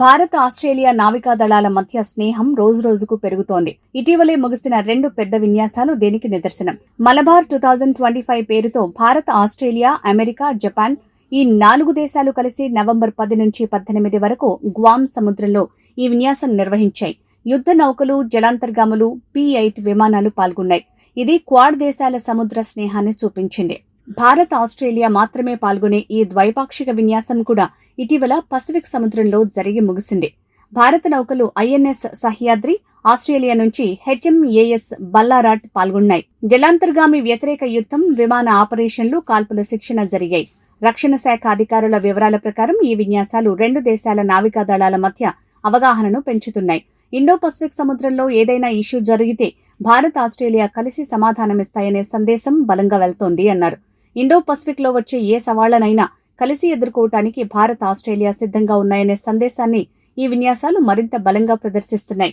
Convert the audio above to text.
Bharat Australia నావికా దళాల మధ్య స్నేహం రోజురోజుకు పెరుగుతోంది. ఇటీవలే ముగిసిన రెండు పెద్ద విన్యాసాలు దీనికి నిదర్శనం? Malabar two thousand twenty five పేరుతో భారత్ ఆస్ట్రేలియా అమెరికా జపాన్ ఈ నాలుగు దేశాలు కలిసి నవంబర్ పది నుంచి పద్దెనిమిది వరకు గ్వామ్ సముద్రంలో ఈ విన్యాసం నిర్వహించాయి. యుద్ద నౌకలు జలాంతర్గాములు పి ఎయిట్ విమానాలు పాల్గొన్నాయి. ఇది క్వాడ్ దేశాల సముద్ర స్నేహాన్ని చూపించింది. భారత్ ఆస్ట్రేలియా మాత్రమే పాల్గొనే ఈ ద్వైపాక్షిక విన్యాసం కూడా ఇటీవల పసిఫిక్ సముద్రంలో జరిగి ముగిసింది. భారత నౌకలు ఐఎన్ఎస్ సహ్యాద్రి ఆస్ట్రేలియా నుంచి హెచ్ఎంఏఎస్ బల్లారాట్ పాల్గొన్నాయి. జలాంతర్గామి వ్యతిరేక యుద్ధం విమాన ఆపరేషన్లు కాల్పుల శిక్షణ జరిగాయి. రక్షణ శాఖ అధికారుల వివరాల ప్రకారం ఈ విన్యాసాలు రెండు దేశాల నావికా దళాల మధ్య అవగాహనను పెంచుతున్నాయి. ఇండో పసిఫిక్ సముద్రంలో ఏదైనా ఇష్యూ జరిగితే భారత్ ఆస్ట్రేలియా కలిసి సమాధానమిస్తాయనే సందేశం బలంగా వెళ్తోంది అన్నారు. ఇండో పసిఫిక్లో వచ్చే ఏ సవాళ్ళనైనా కలిసి ఎదుర్కోవటానికి భారత్ ఆస్ట్రేలియా సిద్ధంగా ఉన్నాయనే సందేశాన్ని ఈ విన్యాసాలు మరింత బలంగా ప్రదర్శిస్తున్నాయి.